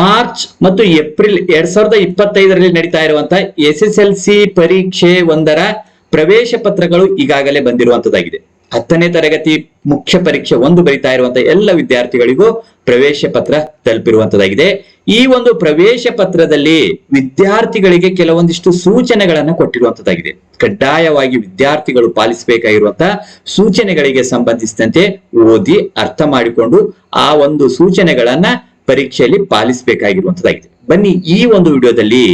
March ಮತ್ತು April ಎರಡ್ ಸಾವಿರದ ಇಪ್ಪತ್ತೈದರಲ್ಲಿ ನಡೀತಾ ಇರುವಂತಹ ಎಸ್ ಎಸ್ ಎಲ್ ಸಿ ಪರೀಕ್ಷೆ ಒಂದರ ಪ್ರವೇಶ ಪತ್ರಗಳು ಈಗಾಗಲೇ ಬಂದಿರುವಂತದ್ದಾಗಿದೆ. ಹತ್ತನೇ ತರಗತಿ ಮುಖ್ಯ ಪರೀಕ್ಷೆ ಒಂದು ಬರಿತಾ ಇರುವಂತಹ ಎಲ್ಲ ವಿದ್ಯಾರ್ಥಿಗಳಿಗೂ ಪ್ರವೇಶ ಪತ್ರ ತಲುಪಿರುವಂತದ್ದಾಗಿದೆ. ಈ ಒಂದು ಪ್ರವೇಶ ಪತ್ರದಲ್ಲಿ ವಿದ್ಯಾರ್ಥಿಗಳಿಗೆ ಕೆಲವೊಂದಿಷ್ಟು ಸೂಚನೆಗಳನ್ನ ಕೊಟ್ಟಿರುವಂತದ್ದಾಗಿದೆ. ಕಡ್ಡಾಯವಾಗಿ ವಿದ್ಯಾರ್ಥಿಗಳು ಪಾಲಿಸಬೇಕಾಗಿರುವಂತಹ ಸೂಚನೆಗಳಿಗೆ ಸಂಬಂಧಿಸಿದಂತೆ ಓದಿ ಅರ್ಥ ಮಾಡಿಕೊಂಡು ಆ ಒಂದು ಸೂಚನೆಗಳನ್ನ ಪರೀಕ್ಷೆಯಲ್ಲಿ ಪಾಲಿಸಬೇಕಾಗಿರುವಂತದ್ದಾಗಿದೆ. ಬನ್ನಿ ಈ ಒಂದು ವಿಡಿಯೋದಲ್ಲಿ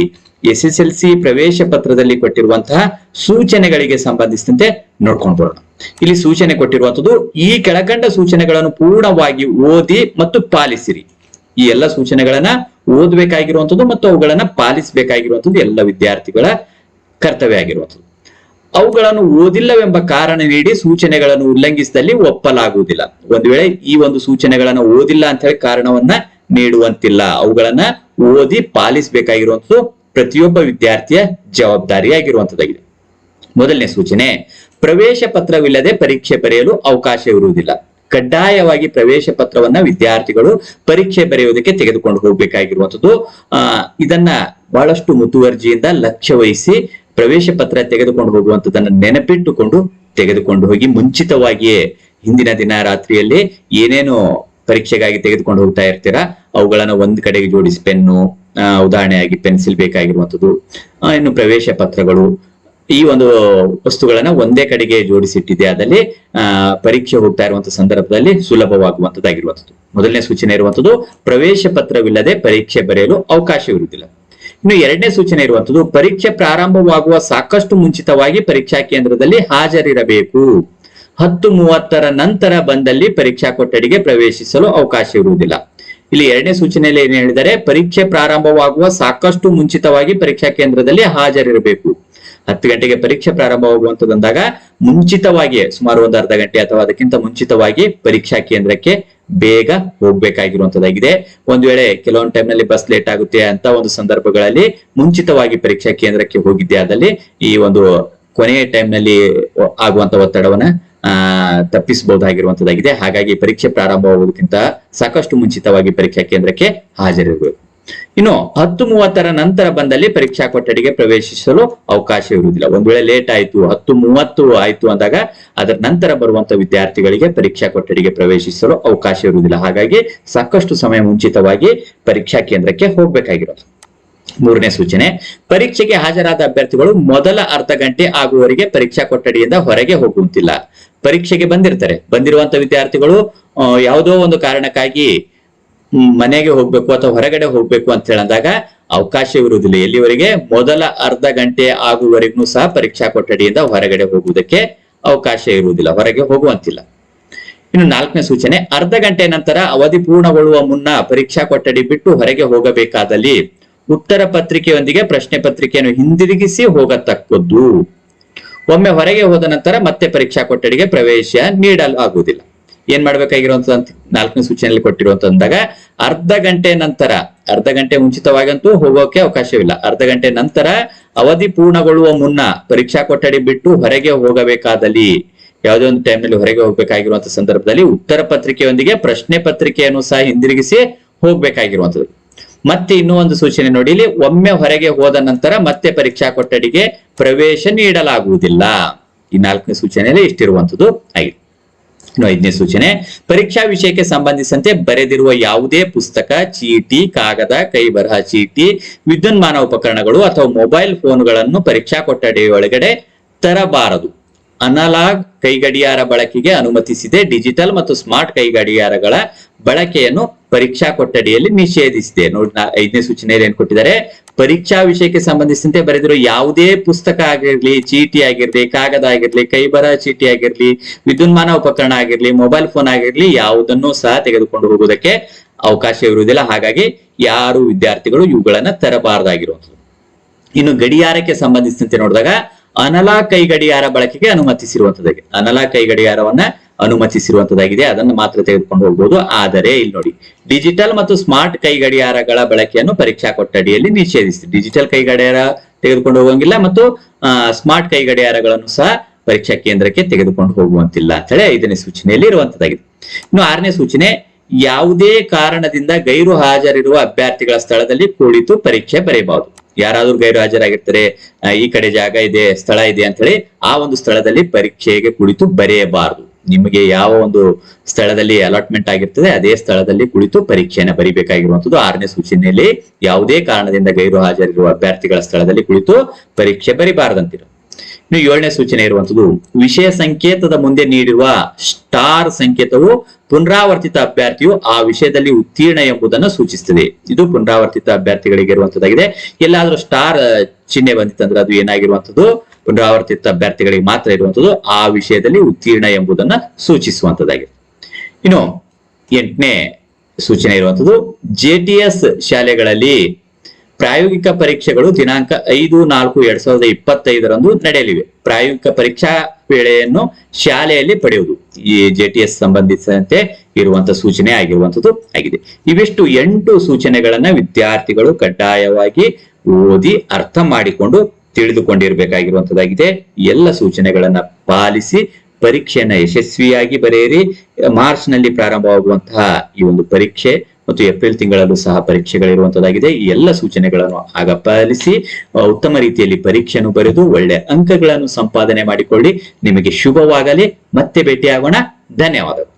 ಎಸ್ ಎಸ್ ಎಲ್ ಸಿ ಪ್ರವೇಶ ಪತ್ರದಲ್ಲಿ ಕೊಟ್ಟಿರುವಂತಹ ಸೂಚನೆಗಳಿಗೆ ಸಂಬಂಧಿಸಿದಂತೆ ನೋಡ್ಕೊಂಡು ಬರೋಣ. ಇಲ್ಲಿ ಸೂಚನೆ ಕೊಟ್ಟಿರುವಂತದ್ದು ಈ ಕೆಳಕಂಡ ಸೂಚನೆಗಳನ್ನು ಪೂರ್ಣವಾಗಿ ಓದಿ ಮತ್ತು ಪಾಲಿಸಿರಿ. ಈ ಎಲ್ಲ ಸೂಚನೆಗಳನ್ನ ಓದಬೇಕಾಗಿರುವಂತದ್ದು ಮತ್ತು ಅವುಗಳನ್ನ ಪಾಲಿಸಬೇಕಾಗಿರುವಂತದ್ದು ಎಲ್ಲ ವಿದ್ಯಾರ್ಥಿಗಳ ಕರ್ತವ್ಯ ಆಗಿರುವಂಥದ್ದು. ಅವುಗಳನ್ನು ಓದಿಲ್ಲವೆಂಬ ಕಾರಣ ನೀಡಿ ಸೂಚನೆಗಳನ್ನು ಉಲ್ಲಂಘಿಸಿದಲ್ಲಿ ಒಪ್ಪಲಾಗುವುದಿಲ್ಲ. ಒಂದು ವೇಳೆ ಈ ಒಂದು ಸೂಚನೆಗಳನ್ನು ಓದಿಲ್ಲ ಅಂತ ಹೇಳಿ ಕಾರಣವನ್ನ ನೀಡುವಂತಿಲ್ಲ. ಅವುಗಳನ್ನ ಓದಿ ಪಾಲಿಸಬೇಕಾಗಿರುವಂತದ್ದು ಪ್ರತಿಯೊಬ್ಬ ವಿದ್ಯಾರ್ಥಿಯ ಜವಾಬ್ದಾರಿಯಾಗಿರುವಂತದ್ದಾಗಿದೆ. ಮೊದಲನೇ ಸೂಚನೆ, ಪ್ರವೇಶ ಪತ್ರವಿಲ್ಲದೆ ಪರೀಕ್ಷೆ ಬರೆಯಲು ಅವಕಾಶವಿರುವುದಿಲ್ಲ ಕಡ್ಡಾಯವಾಗಿ ಪ್ರವೇಶ ಪತ್ರವನ್ನ ವಿದ್ಯಾರ್ಥಿಗಳು ಪರೀಕ್ಷೆ ಬರೆಯುವುದಕ್ಕೆ ತೆಗೆದುಕೊಂಡು ಹೋಗ್ಬೇಕಾಗಿರುವಂತದ್ದು. ಇದನ್ನ ಬಹಳಷ್ಟು ಮುತುವರ್ಜಿಯಿಂದ ಲಕ್ಷ್ಯ ವಹಿಸಿ ಪ್ರವೇಶ ಪತ್ರ ತೆಗೆದುಕೊಂಡು ಹೋಗುವಂತದನ್ನ ನೆನಪಿಟ್ಟುಕೊಂಡು ತೆಗೆದುಕೊಂಡು ಹೋಗಿ ಮುಂಚಿತವಾಗಿಯೇ ಹಿಂದಿನ ದಿನ ರಾತ್ರಿಯಲ್ಲಿ ಏನೇನು ಪರೀಕ್ಷೆಗಾಗಿ ತೆಗೆದುಕೊಂಡು ಹೋಗ್ತಾ ಇರ್ತೀರಾ? ಅವುಗಳನ್ನ ಒಂದ್ ಕಡೆಗೆ ಜೋಡಿಸಿ ಪೆನ್ನು ಉದಾಹರಣೆಯಾಗಿ ಪೆನ್ಸಿಲ್ ಬೇಕಾಗಿರುವಂತದ್ದು ಇನ್ನು ಪ್ರವೇಶ ಪತ್ರಗಳು, ಈ ಒಂದು ವಸ್ತುಗಳನ್ನ ಒಂದೇ ಕಡೆಗೆ ಜೋಡಿಸಿಟ್ಟಿದೆ. ಅದರಲ್ಲಿ ಪರೀಕ್ಷೆ ಹೋಗ್ತಾ ಇರುವಂತಹ ಸಂದರ್ಭದಲ್ಲಿ ಸುಲಭವಾಗುವಂತದ್ದಾಗಿರುವಂತದ್ದು ಮೊದಲನೇ ಸೂಚನೆ ಇರುವಂತದ್ದು ಪ್ರವೇಶ ಪತ್ರವಿಲ್ಲದೆ ಪರೀಕ್ಷೆ ಬರೆಯಲು ಅವಕಾಶವಿರುವುದಿಲ್ಲ ಇನ್ನು ಎರಡನೇ ಸೂಚನೆ ಇರುವಂತದ್ದು ಪರೀಕ್ಷೆ ಪ್ರಾರಂಭವಾಗುವ ಸಾಕಷ್ಟು ಮುಂಚಿತವಾಗಿ ಪರೀಕ್ಷಾ ಕೇಂದ್ರದಲ್ಲಿ ಹಾಜರಿರಬೇಕು. ಹತ್ತು ಮೂವತ್ತರ ನಂತರ ಬಂದಲ್ಲಿ ಪರೀಕ್ಷಾ ಕೊಠಡಿಗೆ ಪ್ರವೇಶಿಸಲು ಅವಕಾಶ ಇರುವುದಿಲ್ಲ. ಇಲ್ಲಿ ಎರಡನೇ ಸೂಚನೆಯಲ್ಲಿ ಏನ್ ಹೇಳಿದರೆ, ಪರೀಕ್ಷೆ ಪ್ರಾರಂಭವಾಗುವ ಸಾಕಷ್ಟು ಮುಂಚಿತವಾಗಿ ಪರೀಕ್ಷಾ ಕೇಂದ್ರದಲ್ಲಿ ಹಾಜರಿರಬೇಕು. ಹತ್ತು ಗಂಟೆಗೆ ಪರೀಕ್ಷೆ ಪ್ರಾರಂಭವಾಗುವಂತದಂದಾಗ ಮುಂಚಿತವಾಗಿಯೇ, ಸುಮಾರು ಒಂದು ಅರ್ಧ ಗಂಟೆ ಅಥವಾ ಅದಕ್ಕಿಂತ ಮುಂಚಿತವಾಗಿ ಪರೀಕ್ಷಾ ಕೇಂದ್ರಕ್ಕೆ ಬೇಗ ಹೋಗ್ಬೇಕಾಗಿರುವಂತದ್ದಾಗಿದೆ. ಒಂದು ವೇಳೆ ಕೆಲವೊಂದು ಟೈಮ್ನಲ್ಲಿ ಬಸ್ ಲೇಟ್ ಆಗುತ್ತೆ ಅಂತ ಒಂದು ಸಂದರ್ಭಗಳಲ್ಲಿ ಮುಂಚಿತವಾಗಿ ಪರೀಕ್ಷಾ ಕೇಂದ್ರಕ್ಕೆ ಹೋಗಿದ್ದೆ ಆದಲ್ಲಿ ಈ ಒಂದು ಕೊನೆಯ ಟೈಮ್ನಲ್ಲಿ ಆಗುವಂತ ಒತ್ತಡವನ್ನ ಆ, ತಪ್ಪಿಸಬಹುದಾಗಿರುವಂತದ್ದಾಗಿದೆ. ಹಾಗಾಗಿ ಪರೀಕ್ಷೆ ಪ್ರಾರಂಭವಾಗುವುದಕ್ಕಿಂತ ಸಾಕಷ್ಟು ಮುಂಚಿತವಾಗಿ ಪರೀಕ್ಷಾ ಕೇಂದ್ರಕ್ಕೆ ಹಾಜರಿರಬೇಕು ಇನ್ನು ಹತ್ತು ಮೂವತ್ತರ ನಂತರ ಬಂದಲ್ಲಿ ಪರೀಕ್ಷಾ ಕೊಠಡಿಗೆ ಪ್ರವೇಶಿಸಲು ಅವಕಾಶ ಇರುವುದಿಲ್ಲ. ಒಂದ್ ವೇಳೆ ಲೇಟ್ ಆಯ್ತು, ಹತ್ತು ಮೂವತ್ತು ಆಯ್ತು ಅಂದಾಗ ಅದರ ನಂತರ ಬರುವಂತ ವಿದ್ಯಾರ್ಥಿಗಳಿಗೆ ಪರೀಕ್ಷಾ ಕೊಠಡಿಗೆ ಪ್ರವೇಶಿಸಲು ಅವಕಾಶ ಇರುವುದಿಲ್ಲ. ಹಾಗಾಗಿ ಸಾಕಷ್ಟು ಸಮಯ ಮುಂಚಿತವಾಗಿ ಪರೀಕ್ಷಾ ಕೇಂದ್ರಕ್ಕೆ ಹೋಗ್ಬೇಕಾಗಿರೋದು. ಮೂರನೇ ಸೂಚನೆ, ಪರೀಕ್ಷೆಗೆ ಹಾಜರಾದ ಅಭ್ಯರ್ಥಿಗಳು ಮೊದಲ ಅರ್ಧ ಗಂಟೆ ಆಗುವವರೆಗೆ ಪರೀಕ್ಷಾ ಕೊಠಡಿಯಿಂದ ಹೊರಗೆ ಹೋಗುವಂತಿಲ್ಲ. ಪರೀಕ್ಷೆಗೆ ಬಂದಿರ್ತಾರೆ. ಬಂದಿರುವಂತ ವಿದ್ಯಾರ್ಥಿಗಳು ಯಾವುದೋ ಒಂದು ಕಾರಣಕ್ಕಾಗಿ ಮನೆಗೆ ಹೋಗ್ಬೇಕು ಅಥವಾ ಹೊರಗಡೆ ಹೋಗ್ಬೇಕು ಅಂತ ಹೇಳಿದಾಗ ಅವಕಾಶವಿರುವುದಿಲ್ಲ ಎಲ್ಲಿವರೆಗೆ? ಮೊದಲ ಅರ್ಧ ಗಂಟೆ ಆಗುವವರೆಗೂ ಸಹ ಪರೀಕ್ಷಾ ಕೊಠಡಿಯಿಂದ ಹೊರಗಡೆ ಹೋಗುವುದಕ್ಕೆ ಅವಕಾಶ ಇರುವುದಿಲ್ಲ. ಹೊರಗೆ ಹೋಗುವಂತಿಲ್ಲ. ಇನ್ನು ನಾಲ್ಕನೇ ಸೂಚನೆ, ಅರ್ಧ ಗಂಟೆ ನಂತರ ಅವಧಿ ಪೂರ್ಣಗೊಳ್ಳುವ ಮುನ್ನ ಪರೀಕ್ಷಾ ಕೊಠಡಿ ಬಿಟ್ಟು ಹೊರಗೆ ಹೋಗಬೇಕಾದಲ್ಲಿ ಉತ್ತರ ಪತ್ರಿಕೆಯೊಂದಿಗೆ ಪ್ರಶ್ನೆ ಪತ್ರಿಕೆಯನ್ನು ಹಿಂದಿರುಗಿಸಿ ಹೋಗತಕ್ಕದ್ದು. ಒಮ್ಮೆ ಹೊರಗೆ ಹೋದ ನಂತರ ಮತ್ತೆ ಪರೀಕ್ಷಾ ಕೊಠಡಿಗೆ ಪ್ರವೇಶ ನೀಡಲಾಗುವುದಿಲ್ಲ ಏನ್ ಮಾಡ್ಬೇಕಾಗಿರುವಂತ ನಾಲ್ಕನೇ ಸೂಚನೆಯಲ್ಲಿ ಕೊಟ್ಟಿರುವಂತಂದಾಗ, ಅರ್ಧ ಗಂಟೆ ನಂತರ, ಅರ್ಧ ಗಂಟೆ ಮುಂಚಿತವಾಗಂತೂ ಹೋಗೋಕೆ ಅವಕಾಶವಿಲ್ಲ. ಅರ್ಧ ಗಂಟೆ ನಂತರ ಅವಧಿ ಪೂರ್ಣಗೊಳ್ಳುವ ಮುನ್ನ ಪರೀಕ್ಷಾ ಕೊಠಡಿ ಬಿಟ್ಟು ಹೊರಗೆ ಹೋಗಬೇಕಾದಲ್ಲಿ, ಯಾವುದೇ ಒಂದು ಟೈಮ್ನಲ್ಲಿ ಹೊರಗೆ ಹೋಗ್ಬೇಕಾಗಿರುವಂತ ಸಂದರ್ಭದಲ್ಲಿ ಉತ್ತರ ಪತ್ರಿಕೆಯೊಂದಿಗೆ ಪ್ರಶ್ನೆ ಪತ್ರಿಕೆಯನ್ನು ಸಹ ಹಿಂದಿರುಗಿಸಿ ಹೋಗ್ಬೇಕಾಗಿರುವಂತದ್ದು. ಮತ್ತೆ ಇನ್ನೂ ಒಂದು ಸೂಚನೆ ನೋಡಿ, ಇಲ್ಲಿ ಒಮ್ಮೆ ಹೊರಗೆ ಹೋದ ನಂತರ ಮತ್ತೆ ಪರೀಕ್ಷಾ ಕೊಠಡಿಗೆ ಪ್ರವೇಶ ನೀಡಲಾಗುವುದಿಲ್ಲ. ಈ ನಾಲ್ಕನೇ ಸೂಚನೆಯಲ್ಲಿ ಇಷ್ಟಿರುವಂತದ್ದು ಆಗಿದೆ. ಇನ್ನು ಐದನೇ ಸೂಚನೆ, ಪರೀಕ್ಷಾ ವಿಷಯಕ್ಕೆ ಸಂಬಂಧಿಸಿದಂತೆ ಬರೆದಿರುವ ಯಾವುದೇ ಪುಸ್ತಕ, ಚೀಟಿ, ಕಾಗದ ಕೈ ಬರಹ ಚೀಟಿ, ವಿದ್ಯುನ್ಮಾನ ಉಪಕರಣಗಳು ಅಥವಾ ಮೊಬೈಲ್ ಫೋನ್ಗಳನ್ನು ಪರೀಕ್ಷಾ ಕೊಠಡಿಯೊಳಗಡೆ ತರಬಾರದು. ಅನಲಾಗ್ ಕೈಗಡಿಯಾರ ಬಳಕೆಗೆ ಅನುಮತಿಸಿದೆ. ಡಿಜಿಟಲ್ ಮತ್ತು ಸ್ಮಾರ್ಟ್ ಕೈಗಡಿಯಾರಗಳ ಬಳಕೆಯನ್ನು ಪರೀಕ್ಷಾ ಕೊಠಡಿಯಲ್ಲಿ ನಿಷೇಧಿಸಿದೆ. ನೋಡಿ ಐದನೇ ಸೂಚನೆಯಲ್ಲಿ ಏನ್ ಕೊಟ್ಟಿದ್ದಾರೆ? ಪರೀಕ್ಷಾ ವಿಷಯಕ್ಕೆ ಸಂಬಂಧಿಸಿದಂತೆ ಬರೆದಿರೋ ಯಾವುದೇ ಪುಸ್ತಕ ಆಗಿರ್ಲಿ, ಚೀಟಿ ಆಗಿರ್ಲಿ, ಕಾಗದ ಆಗಿರ್ಲಿ, ಕೈಬರ ಚೀಟಿ ಆಗಿರ್ಲಿ, ವಿದ್ಯುನ್ಮಾನ ಉಪಕರಣ ಆಗಿರ್ಲಿ, ಮೊಬೈಲ್ ಫೋನ್ ಆಗಿರ್ಲಿ, ಯಾವುದನ್ನು ಸಹ ತೆಗೆದುಕೊಂಡು ಹೋಗುವುದಕ್ಕೆ ಅವಕಾಶ ಇರುವುದಿಲ್ಲ. ಹಾಗಾಗಿ ಯಾರು ವಿದ್ಯಾರ್ಥಿಗಳು ಇವುಗಳನ್ನ ತರಬಾರದಾಗಿರುವಂಥದ್ದು. ಇನ್ನು ಗಡಿಯಾರಕ್ಕೆ ಸಂಬಂಧಿಸಿದಂತೆ ನೋಡಿದಾಗ ಅನಲಾ ಕೈಗಡಿಯಾರ ಬಳಕೆಗೆ ಅನುಮತಿಸಿರುವಂತದ್ದಾಗಿ. ಅನಲಾ ಕೈಗಡಿಯಾರವನ್ನ ಅನುಮತಿಸಿರುವಂತದ್ದಾಗಿದೆ. ಅದನ್ನು ಮಾತ್ರ ತೆಗೆದುಕೊಂಡು ಹೋಗ್ಬೋದು. ಆದರೆ ಇಲ್ಲಿ ನೋಡಿ, ಡಿಜಿಟಲ್ ಮತ್ತು ಸ್ಮಾರ್ಟ್ ಕೈಗಡಿಯಾರಗಳ ಬಳಕೆಯನ್ನು ಪರೀಕ್ಷಾ ಕೊಠಡಿಯಲ್ಲಿ ನಿಷೇಧಿಸಿದೆ. ಡಿಜಿಟಲ್ ಕೈಗಡಿಯಾರ ತೆಗೆದುಕೊಂಡು ಹೋಗಂಗಿಲ್ಲ ಮತ್ತು ಸ್ಮಾರ್ಟ್ ಕೈಗಡಿಯಾರಗಳನ್ನು ಸಹ ಪರೀಕ್ಷಾ ಕೇಂದ್ರಕ್ಕೆ ತೆಗೆದುಕೊಂಡು ಹೋಗುವಂತಿಲ್ಲ ಅಂತ ಹೇಳಿ ಐದನೇ ಸೂಚನೆಯಲ್ಲಿ ಇರುವಂತದ್ದಾಗಿದೆ. ಇನ್ನು ಆರನೇ ಸೂಚನೆ, ಯಾವುದೇ ಕಾರಣದಿಂದ ಗೈರು ಹಾಜರಿರುವ ಅಭ್ಯರ್ಥಿಗಳ ಸ್ಥಳದಲ್ಲಿ ಕುಳಿತು ಪರೀಕ್ಷೆ ಬರೆಯಬಹುದು. ಯಾರಾದ್ರೂ ಗೈರು ಹಾಜರಾಗಿರ್ತಾರೆ ಈ ಕಡೆ ಜಾಗ ಇದೆ, ಸ್ಥಳ ಇದೆ ಅಂತ ಹೇಳಿ ಆ ಒಂದು ಸ್ಥಳದಲ್ಲಿ ಪರೀಕ್ಷೆಗೆ ಕುಳಿತು ಬರೆಯಬಾರದು. ನಿಮಗೆ ಯಾವ ಒಂದು ಸ್ಥಳದಲ್ಲಿ ಅಲಾಟ್ಮೆಂಟ್ ಆಗಿರ್ತದೆ, ಅದೇ ಸ್ಥಳದಲ್ಲಿ ಕುಳಿತು ಪರೀಕ್ಷೆಯನ್ನ ಬರಿಬೇಕಾಗಿರುವಂತದ್ದು ಆರನೇ ಸೂಚನೆಯಲ್ಲಿ ಯಾವುದೇ ಕಾರಣದಿಂದ ಗೈರು ಹಾಜರಿರುವ ಅಭ್ಯರ್ಥಿಗಳ ಸ್ಥಳದಲ್ಲಿ ಕುಳಿತು ಪರೀಕ್ಷೆ ಬರಿಬಾರದಂತಿರು ಇನ್ನು ಏಳನೇ ಸೂಚನೆ ಇರುವಂತದ್ದು ವಿಷಯ ಸಂಕೇತದ ಮುಂದೆ ನೀಡಿರುವ ಸ್ಟಾರ್ ಸಂಕೇತವು ಪುನರಾವರ್ತಿತ ಅಭ್ಯರ್ಥಿಯು ಆ ವಿಷಯದಲ್ಲಿ ಉತ್ತೀರ್ಣ ಎಂಬುದನ್ನು ಸೂಚಿಸುತ್ತದೆ. ಇದು ಪುನರಾವರ್ತಿತ ಅಭ್ಯರ್ಥಿಗಳಿಗೆ ಇರುವಂತದ್ದಾಗಿದೆ ಎಲ್ಲಾದ್ರೂ ಸ್ಟಾರ್ ಚಿಹ್ನೆ ಬಂದಿತ್ತಂದ್ರೆ ಅದು ಏನಾಗಿರುವಂತದ್ದು ಪುನರಾವರ್ತಿತ ಅಭ್ಯರ್ಥಿಗಳಿಗೆ ಮಾತ್ರ ಇರುವಂತದ್ದು ಆ ವಿಷಯದಲ್ಲಿ ಉತ್ತೀರ್ಣ ಎಂಬುದನ್ನ ಸೂಚಿಸುವಂತದ್ದಾಗಿದೆ ಇನ್ನು ಎಂಟನೇ ಸೂಚನೆ ಇರುವಂತದ್ದು ಜೆ ಟಿ ಎಸ್ ಶಾಲೆಗಳಲ್ಲಿ ಪ್ರಾಯೋಗಿಕ ಪರೀಕ್ಷೆಗಳು ದಿನಾಂಕ ಐದು, ನಾಲ್ಕು, ಎರಡ್ ಸಾವಿರದ ಇಪ್ಪತ್ತೈದರಂದು ನಡೆಯಲಿವೆ. ಪ್ರಾಯೋಗಿಕ ಪರೀಕ್ಷಾ ವೇಳೆಯನ್ನು ಶಾಲೆಯಲ್ಲಿ ಪಡೆಯುವುದು. ಈ ಜೆ ಟಿ ಎಸ್ ಸಂಬಂಧಿಸಿದಂತೆ ಇರುವಂತ ಸೂಚನೆ ಆಗಿರುವಂತದ್ದು ಆಗಿದೆ. ಇವೆಷ್ಟು ಎಂಟು ಸೂಚನೆಗಳನ್ನ ವಿದ್ಯಾರ್ಥಿಗಳು ಕಡ್ಡಾಯವಾಗಿ ಓದಿ ಅರ್ಥ ಮಾಡಿಕೊಂಡು ತಿಳಿದುಕೊಂಡಿರ್ಬೇಕಾಗಿರುವಂತದ್ದಾಗಿದೆ ಎಲ್ಲ ಸೂಚನೆಗಳನ್ನ ಪಾಲಿಸಿ ಪರೀಕ್ಷೆಯನ್ನ ಯಶಸ್ವಿಯಾಗಿ ಬರೆಯಿರಿ. ಮಾರ್ಚ್ನಲ್ಲಿ ಪ್ರಾರಂಭವಾಗುವಂತಹ ಈ ಒಂದು ಪರೀಕ್ಷೆ ಮತ್ತು ಏಪ್ರಿಲ್ ತಿಂಗಳಲ್ಲೂ ಸಹ ಪರೀಕ್ಷೆಗಳಿರುವಂತದ್ದಾಗಿದೆ. ಈ ಎಲ್ಲ ಸೂಚನೆಗಳನ್ನು ಆಗ ಪಾಲಿಸಿ ಉತ್ತಮ ರೀತಿಯಲ್ಲಿ ಪರೀಕ್ಷೆಯನ್ನು ಬರೆದು ಒಳ್ಳೆ ಅಂಕಗಳನ್ನು ಸಂಪಾದನೆ ಮಾಡಿಕೊಳ್ಳಿ. ನಿಮಗೆ ಶುಭವಾಗಲಿ. ಮತ್ತೆ ಭೇಟಿಯಾಗೋಣ. ಧನ್ಯವಾದಗಳು.